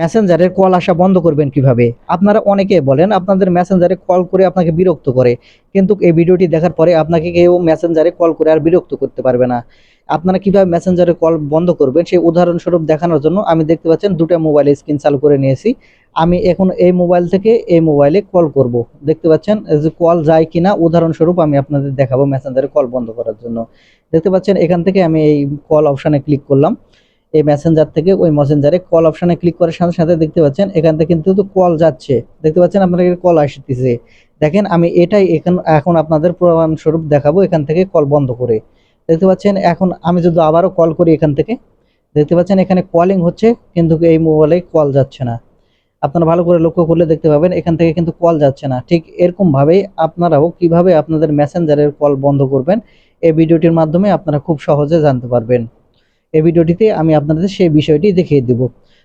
মেসেঞ্জারের call আসা বন্ধ করবেন কীভাবে? আপনারা অনেকে বলেন, আপনাদের মেসেঞ্জারে কল করে আপনাকে বিরক্ত করে। কিন্তু এই ভিডিওটি দেখার পরে আপনাকে কেউ মেসেঞ্জারে কল করে আর বিরক্ত করতে পারবে না। আপনারা কীভাবে মেসেঞ্জারে কল বন্ধ করবেন? সেই উদাহরণস্বরূপ দেখানোর জন্য আমি দেখতে পাচ্ছেন দুটো মোবাইলে স্ক্রিন চালু করে নিয়েছি। আমি এখন এই মোবাইল থেকে এই মোবাইলে কল করব। দেখতে পাচ্ছেন যে কল যায় কিনা, উদাহরণস্বরূপ আমি আপনাদের দেখাবো মেসেঞ্জারে কল বন্ধ করার জন্য। দেখতে পাচ্ছেন, এখান থেকে আমি এই কল অপশানে ক্লিক করলাম। এই মেসেঞ্জার থেকে ওই মেসেঞ্জারে কল অপশানে ক্লিক করার সাথে সাথে দেখতে পাচ্ছেন, এখান থেকে কিন্তু কল যাচ্ছে। দেখতে পাচ্ছেন আপনাদের কল আসতেছে। দেখেন, আমি এটাই এখন এখন আপনাদের প্রমাণস্বরূপ দেখাবো এখান থেকে কল বন্ধ করে। দেখতে পাচ্ছেন, এখন আমি যদি আবারও কল করি এখান থেকে, দেখতে পাচ্ছেন এখানে কলিং হচ্ছে, কিন্তু এই মোবাইলে কল যাচ্ছে না। আপনারা ভালো করে লক্ষ্য করলে দেখতে পাবেন, এখান থেকে কিন্তু কল যাচ্ছে না। ঠিক এরকম ভাবেই আপনারাও কীভাবে আপনাদের মেসেঞ্জারের কল বন্ধ করবেন, এই ভিডিওটির মাধ্যমে আপনারা খুব সহজে জানতে পারবেন। এই ভিডিওটিতে আমি আপনাদের সেই বিষয়টি দেখিয়ে দেব।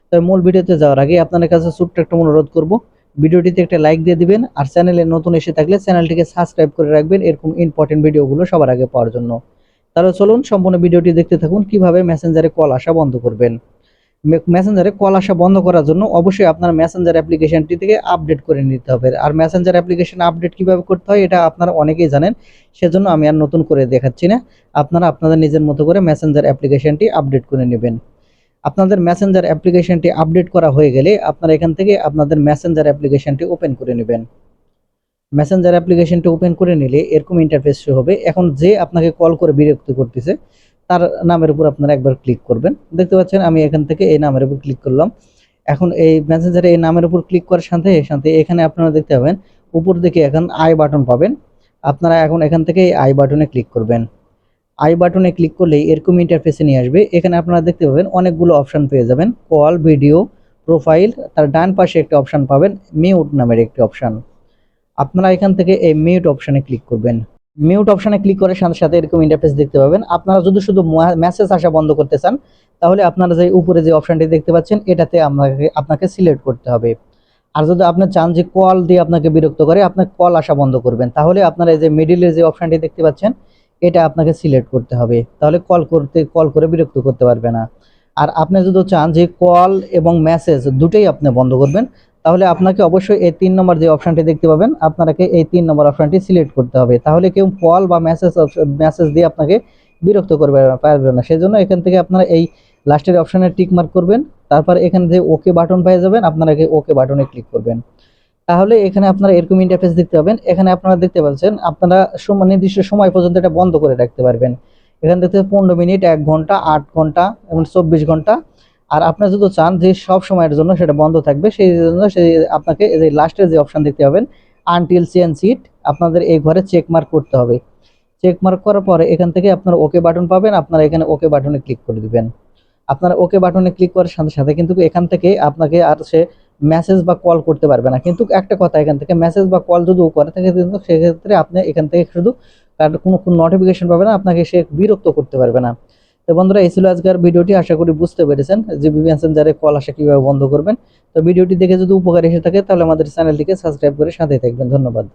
তবে মূল ভিডিওতে যাওয়ার আগে আপনাদের কাছে ছোট্ট একটা অনুরোধ করব। ভিডিওটিতে একটা লাইক দিয়ে দিবেন আর চ্যানেলে নতুন এসে থাকলে চ্যানেলটিকে সাবস্ক্রাইব করে রাখবেন এরকম ইম্পর্টেন্ট ভিডিওগুলো সবার আগে পাওয়ার জন্য। তাহলে চলুন সম্পূর্ণ ভিডিওটি দেখতে থাকুন, কীভাবে মেসেঞ্জারে কল আসা বন্ধ করবেন। মেসেঞ্জারে কল আসা বন্ধ করার জন্য অবশ্যই আপনার মেসেঞ্জার অ্যাপ্লিকেশনটি থেকে আপডেট করে নিতে হবে। আর মেসেঞ্জার অ্যাপ্লিকেশন আপডেট কীভাবে করতে হয় এটা আপনারা অনেকেই জানেন, সেজন্য আমি আর নতুন করে দেখাচ্ছি না। আপনারা আপনাদের নিজের মতো করে মেসেঞ্জার অ্যাপ্লিকেশনটি আপডেট করে নেবেন। আপনাদের মেসেঞ্জার অ্যাপ্লিকেশনটি আপডেট করা হয়ে গেলে আপনারা এখান থেকে আপনাদের মেসেঞ্জার অ্যাপ্লিকেশনটি ওপেন করে নেবেন। মেসেঞ্জার অ্যাপ্লিকেশনটি ওপেন করে নিলে এরকম ইন্টারফেস হবে। এখন যে আপনাকে কল করে বিরক্ত করতেছে তার নামের উপর আপনারা একবার ক্লিক করবেন। দেখতে পাচ্ছেন, আমি এখান থেকে এই নামের উপর ক্লিক করলাম। এখন এই মেসেঞ্জারে এই নামের উপর ক্লিক করার সাথে সাথে এখানে আপনারা দেখতে পাবেন, উপর দিকে এখন আই বাটন পাবেন। আপনারা এখন এখান থেকে আই বাটনে ক্লিক করবেন। আই বাটনে ক্লিক করলেই এরকম ইন্টারফেসে নিয়ে আসবে। এখানে আপনারা দেখতে পাবেন, অনেকগুলো অপশন পেয়ে যাবেন। কল ভিডিও প্রোফাইল তার ডান পাশে একটা অপশন পাবেন মিউট নামের একটি অপশন আপনারা এখান থেকে এই মিউট অপশানে ক্লিক করবেন। মিউট অপশানে ক্লিক করার সাথে সাথে এরকম ইন্টারফেস দেখতে পাবেন। আপনারা যদি শুধু মেসেজ আসা বন্ধ করতে চান, তাহলে আপনারা যে উপরে যে অপশনটি দেখতে পাচ্ছেন, এটাতে আপনাকে আপনাকে সিলেক্ট করতে হবে। আর যদি আপনি চান যে কল দিয়ে আপনাকে বিরক্ত করে আপনার কল আসা বন্ধ করবেন, তাহলে আপনারা এই যে মিডিলের যে অপশনটি দেখতে পাচ্ছেন, এটা আপনাকে সিলেক্ট করতে হবে। তাহলে কল করতে কল করে বিরক্ত করতে পারবে না। আর আপনি যদি চান যে কল এবং মেসেজ দুটোই আপনি বন্ধ করবেন তাহলে আপনাকে অবশ্যই এই তিন নম্বর যে অপশনটি দেখতে পাবেন, আপনাকে এই তিন নম্বর অপশনটি সিলেক্ট করতে হবে। তাহলে কেউ কল বা মেসেজ মেসেজ দিয়ে আপনাকে বিরক্ত করবে পারবে না। সেজন্য এখান থেকে আপনারা এই লাস্টের অপশনে টিক মার্ক করবেন। তারপর এখানে যে ওকে বাটন পেয়ে যাবেন, আপনারা ওকে বাটনে ক্লিক করবেন। তাহলে এখানে আপনারা এরকম ইন্টারফেস দেখতে পাবেন। এখানে আপনারা দেখতে পাচ্ছেন, আপনারা নির্দিষ্ট সময় পর্যন্ত এটা বন্ধ করে রাখতে পারবেন। এখান থেকে পনেরো মিনিট, এক ঘণ্টা, আট ঘণ্টা এবং চব্বিশ ঘণ্টা আর আপনার যদি চান যে সব সময়ের জন্য সেটা বন্ধ থাকবে, সেই জন্য সেই আপনাকে যে লাস্টের যে অপশান দেখতে পাবেন আনটিল চেঞ্জ সিট আপনাদের এই ঘরে চেক মার্ক করতে হবে। চেক মার্ক করার পরে এখান থেকে আপনার ওকে বাটন পাবেন, আপনারা এখানে ওকে বাটনে ক্লিক করে দিবেন। আপনারা ওকে বাটনে ক্লিক করার সাথে সাথে কিন্তু এখান থেকে আপনাকে আর সে মেসেজ বা কল করতে পারবে না। কিন্তু একটা কথা, এখান থেকে মেসেজ বা কল যদি ও করে থাকে কিন্তু সেক্ষেত্রে আপনি এখান থেকে শুধু কোনো কোনো নোটিফিকেশন পাবে না, আপনাকে সে বিরক্ত করতে পারবে না। তো বন্ধুরা, এই ছিল আজকের ভিডিওটি। আশা করি বুঝতে পেরেছেন যে মেসেঞ্জারে কল আসা কীভাবে বন্ধ করবেন। তো ভিডিওটি দেখে যদি উপকার এসে থাকে, তাহলে আমাদের চ্যানেলটিকে সাবস্ক্রাইব করে সাথে থাকবেন। ধন্যবাদ।